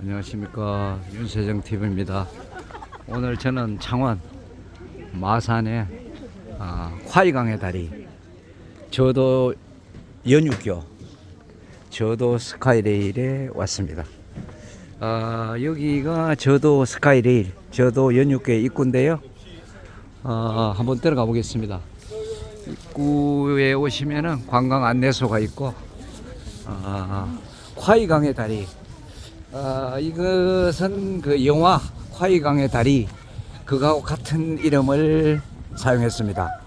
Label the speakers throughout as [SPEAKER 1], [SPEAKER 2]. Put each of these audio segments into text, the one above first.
[SPEAKER 1] 안녕하십니까 윤세정 TV입니다. 오늘 저는 창원 마산의 아, 화이강의 다리 저도 연육교 저도 스카이레일에 왔습니다. 아, 여기가 저도 스카이레일 저도 연육교의 입구인데요. 아, 한번 들어가 보겠습니다. 입구에 오시면은 관광 안내소가 있고 아, 화이강의 다리 아, 이것은 그 영화 화이강의 다리 그거하고 같은 이름을 사용했습니다.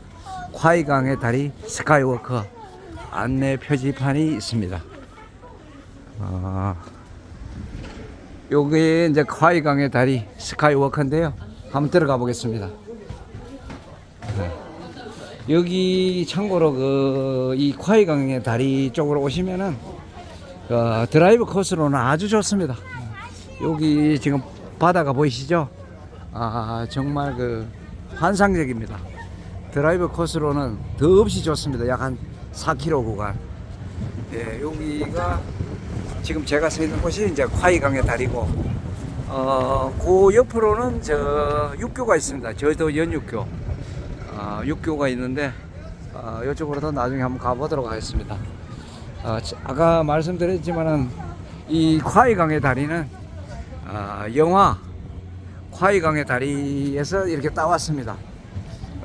[SPEAKER 1] 화이강의 다리 스카이워커 안내 표지판이 있습니다. 아, 요게 이제 화이강의 다리 스카이워커인데요. 한번 들어가 보겠습니다. 네. 여기 참고로 그이 화이강의 다리 쪽으로 오시면은 어, 드라이브 코스로는 아주 좋습니다. 여기 지금 바다가 보이시죠? 아 정말 그 환상적입니다. 드라이브 코스로는 더없이 좋습니다. 약 한 4km 구간. 예, 여기가 지금 제가 서 있는 곳이 이제 화이강의 다리고, 어, 그 옆으로는 저 육교가 있습니다. 저도 연육교, 아, 육교가 있는데, 아, 이쪽으로도 나중에 한번 가보도록 하겠습니다. 아, 저- 아까 말씀드렸지만은 이 콰이강의 다리는 아, 영화 콰이강의 다리에서 이렇게 따왔습니다.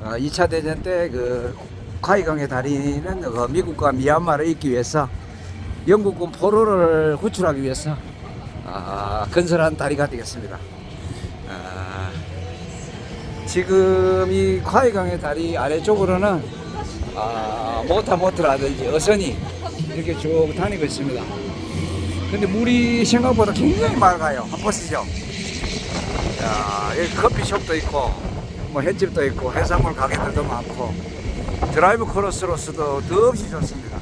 [SPEAKER 1] 아, 2차 대전 때 그 콰이강의 다리는 그 미국과 미얀마를 잇기 위해서 영국군 포로를 구출하기 위해서 아, 건설한 다리가 되겠습니다. 아, 지금 이 콰이강의 다리 아래쪽으로는 아, 모타모트라든지 어선이 이렇게 쭉 다니고 있습니다. 근데 물이 생각보다 굉장히 맑아요. 한번 보시죠. 야, 여기 커피숍도 있고, 뭐 횟집도 있고, 해산물 가게들도 많고, 드라이브 코러스로서도 더없이 좋습니다.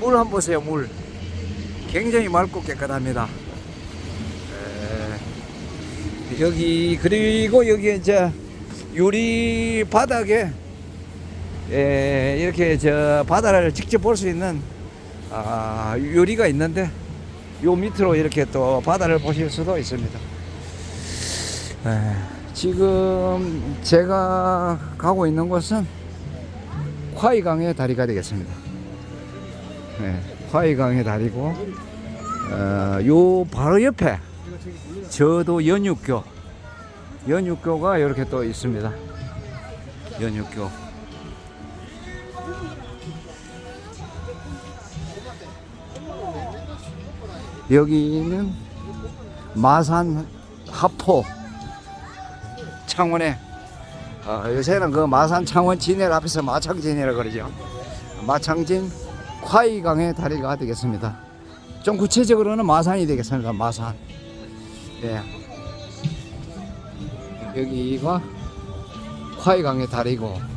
[SPEAKER 1] 물 한번 보세요, 물. 굉장히 맑고 깨끗합니다. 에, 여기, 그리고 여기 이제 유리 바닥에 예, 이렇게 저 바다를 직접 볼 수 있는 아, 유리가 있는데 요 밑으로 이렇게 또 바다를 보실 수도 있습니다. 예, 지금 제가 가고 있는 곳은 화이강의 다리가 되겠습니다. 예, 화이강의 다리고 어, 요 바로 옆에 저도 연육교 연육교가 이렇게 또 있습니다. 연육교. 여기는 마산 하포 창원에 어, 요새는 그 마산 창원 진해를 앞에서 마창진이라 그러죠. 마창진 콰이강의 다리가 되겠습니다. 좀 구체적으로는 마산이 되겠습니다. 마산. 예. 여기가 콰이강의 다리고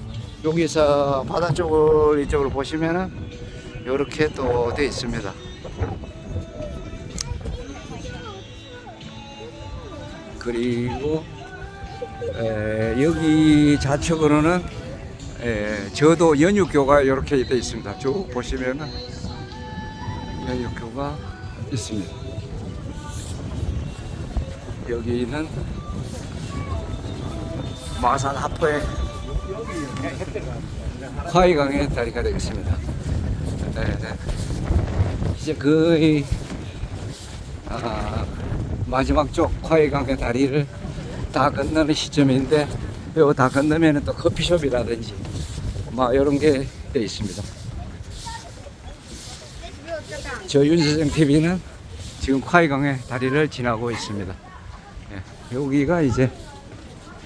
[SPEAKER 1] 여기서 바다 쪽을 이쪽으로 보시면은 이렇게 또돼 있습니다. 그리고 에, 여기 좌측으로는 에, 저도 연육교가 이렇게 되어 있습니다. 쭉 보시면은 연육교가 있습니다. 여기는 마산 하포의 화이강의 다리가 되겠습니다. 네, 네. 이제 거의 아, 마지막 쪽 화이강의 다리를 다 건너는 시점인데 이거 다 건너면 또 커피숍이라든지 막 이런 게 돼 있습니다. 저 윤세정 TV는 지금 화이강의 다리를 지나고 있습니다. 예, 여기가 이제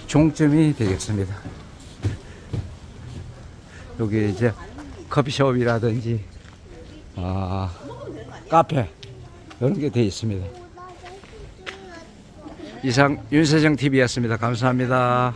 [SPEAKER 1] 종점이 되겠습니다. 여기 이제 커피숍이라든지 아, 카페 이런 게 돼 있습니다. 이상 윤세정 TV였습니다. 감사합니다.